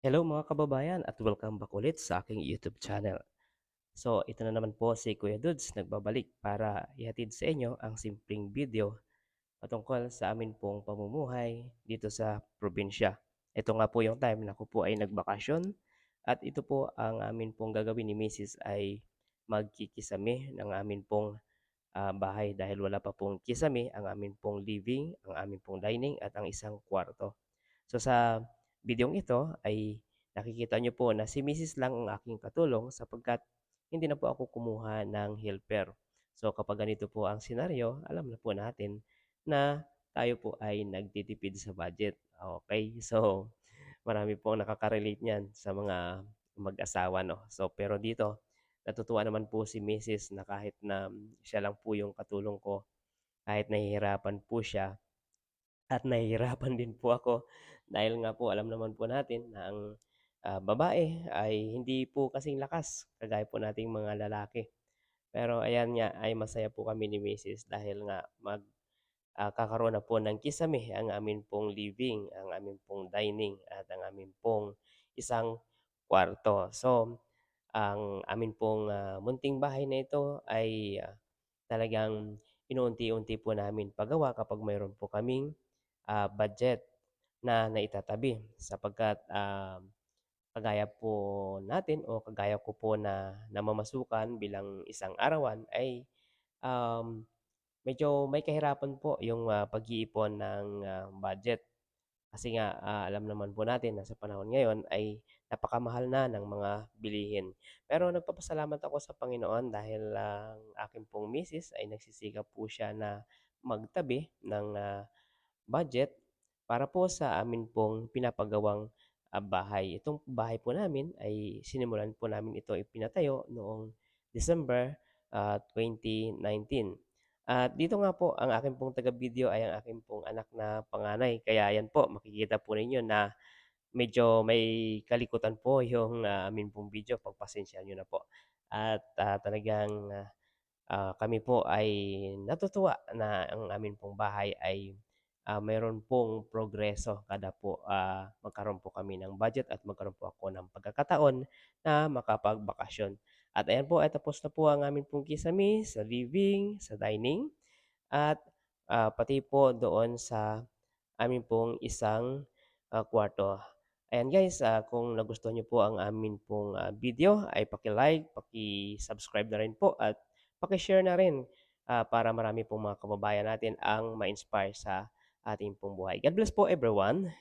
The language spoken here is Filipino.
Hello mga kababayan at welcome back ulit sa aking YouTube channel. So ito na naman po si Kuya Dudes nagbabalik para ihatid sa inyo ang simpleng video patungkol sa amin pong pamumuhay dito sa probinsya. Ito nga po yung time na ako po ay nagbakasyon at ito po ang amin pong gagawin ni Mrs. ay magkikisami ng amin pong ah, bahay dahil wala pa pong kisame ang amin pong living, ang amin pong dining at ang isang kwarto. So sa bidyong ito ay nakikita niyo po na si Mrs. lang ang aking katulong sapagkat hindi na po ako kumuha ng helper. So kapag ganito po ang senaryo, alam na po natin na tayo po ay nagtitipid sa budget. Okay? So marami pong nakaka-relate niyan sa mga mag-asawa, no? So pero dito, natutuwa naman po si Mrs. na kahit na siya lang po yung katulong ko, kahit nahihirapan po siya, at nahihirapan din po ako dahil nga po alam naman po natin na ang, ah, babae ay hindi po kasing lakas kagaya po nating mga lalaki. Pero ayan nga ay masaya po kami ni Misis dahil nga mag ah, kakaroon na po ng kisame ang amin pong living, ang amin pong dining at ang amin pong isang kwarto. So, ang amin pong, ah, munting bahay na ito ay, ah, talagang inuunti-unti po namin pagawa kapag mayroon po kaming, ah, budget na naitatabi sapagkat, um, kagaya po natin o kagaya ko po na namamasukan bilang isang arawan ay, um, medyo may kahirapan po yung, ah, pag-iipon ng, ah, budget. Kasi nga, ah, alam naman po natin na sa panahon ngayon ay napakamahal na ng mga bilihin. Pero nagpapasalamat ako sa Panginoon dahil ang akin pong misis ay nagsisikap po siya na magtabi ng, ah, budget para po sa amin pong pinapagawang, ah, bahay. Itong bahay po namin ay sinimulan po namin ito ipinatayo noong December, ah, 2019. At dito nga po ang akin pong taga-video ay ang akin pong anak na panganay. Kaya ayan po makikita po ninyo na medyo may kalikutan po yung, ah, amin pong video, pagpasensyahan niyo na po. At, ah, talagang, ah, kami po ay natutuwa na ang amin pong bahay ay, ah, mayroon pong progreso kada po, ah, magkaroon po kami ng budget at magkaroon po ako ng pagkakataon na makapagbakasyon. At ayan po ay tapos na po ang amin pong kisame sa living, sa dining at, ah, pati po doon sa amin pong isang, ah, kwarto. Ayan guys, ah, kung nagustuhan niyo po ang amin pong, ah, video ay paki-like, paki-subscribe na rin po at paki-share na rin, ah, para marami pong mga kababayan natin ang ma-inspire sa ating pong buhay. God bless po everyone.